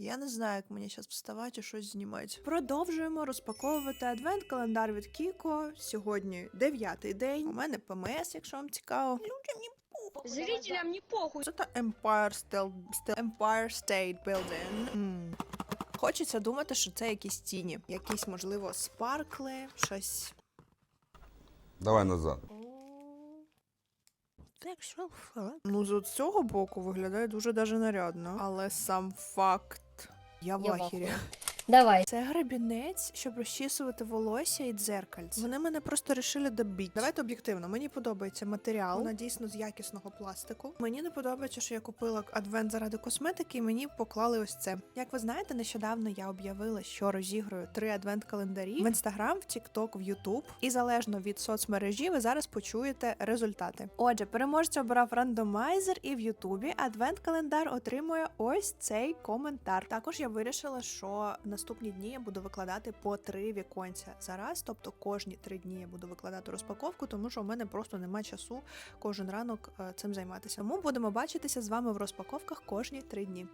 Я не знаю, як мені зараз вставати і щось знімати. Продовжуємо розпаковувати адвент-календар від Кіко. Сьогодні дев'ятий день. У мене ПМС, якщо вам цікаво. Людям не похуй. Зрителям не похуй. Це та Empire State, Empire State Building. М. Хочеться думати, що це якісь тіні, якісь, можливо, спаркли, щось. Давай назад. Ну, з цього боку виглядає дуже даже нарядно. Але сам факт. Я в в ахірі. Давай. Це гребінець, щоб розчісувати волосся і дзеркальце. Вони мене просто рішили добити. Давайте об'єктивно. Мені подобається матеріал. Вона дійсно з якісного пластику. Мені не подобається, що я купила адвент заради косметики, і мені поклали ось це. Як ви знаєте, нещодавно я об'явила, що розіграю три адвент-календарі в інстаграм, в Тікток, в Ютуб. І залежно від соцмережі, ви зараз почуєте результати. Отже, переможця обрав рандомайзер, і в Ютубі адвент-календар отримує ось цей коментар. Також я вирішила, що наступні дні я буду викладати по три віконця зараз. тобто кожні три дні я буду викладати розпаковку, тому що у мене просто немає часу кожен ранок е, цим займатися. Тому будемо бачитися з вами в розпаковках кожні три дні.